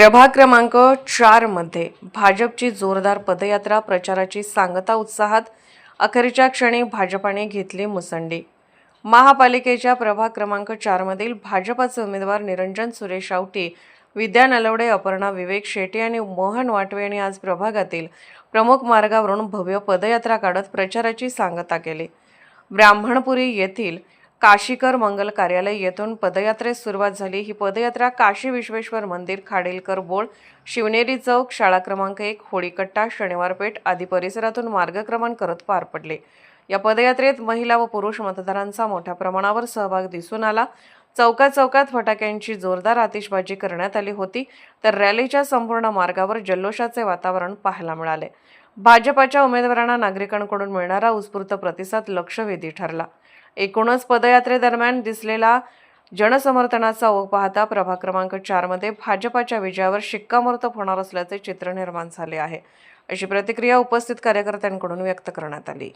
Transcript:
प्रभाग क्रमांक चारमध्ये भाजपची जोरदार पदयात्रा प्रचाराची सांगता उत्साहात अखेरच्या क्षणी भाजपाने घेतली मुसंडी. महापालिकेच्या प्रभाग क्रमांक चारमधील भाजपाचे उमेदवार निरंजन सुरेश आवटी विद्या नलवडे अपर्णा विवेक शेट्टी आणि मोहन वाटवे यांनी आज प्रभागातील प्रमुख मार्गावरून भव्य पदयात्रा काढत प्रचाराची सांगता केली. ब्राह्मणपुरी येथील काशीकर मंगल कार्यालय येथून पदयात्रेस सुरुवात झाली. ही पदयात्रा काशी विश्वेश्वर मंदिर खाडीलकर बोळ शिवनेरी चौक शाळा क्रमांक एक होळीकट्टा शनिवार पेठ आदी परिसरातून मार्गक्रमण करत पार पडले. या पदयात्रेत महिला व पुरुष मतदारांचा मोठ्या प्रमाणावर सहभाग दिसून आला. चौकात चौकात फटाक्यांची जोरदार आतिषबाजी करण्यात आली होती. तर रॅलीच्या संपूर्ण मार्गावर जल्लोषाचे वातावरण पाहायला मिळाले. भाजपाच्या उमेदवारांना नागरिकांकडून मिळणारा उत्स्फूर्त प्रतिसाद लक्षवेधी ठरला. एकूणच पदयात्रेदरम्यान दिसलेला जनसमर्थनाचा ओघ पाहता प्रभाग क्रमांक चारमध्ये भाजपाच्या विजयावर शिक्कामोर्तब होणार असल्याचे चित्र निर्माण झाले आहे. अशी प्रतिक्रिया उपस्थित कार्यकर्त्यांकडून व्यक्त करण्यात आली.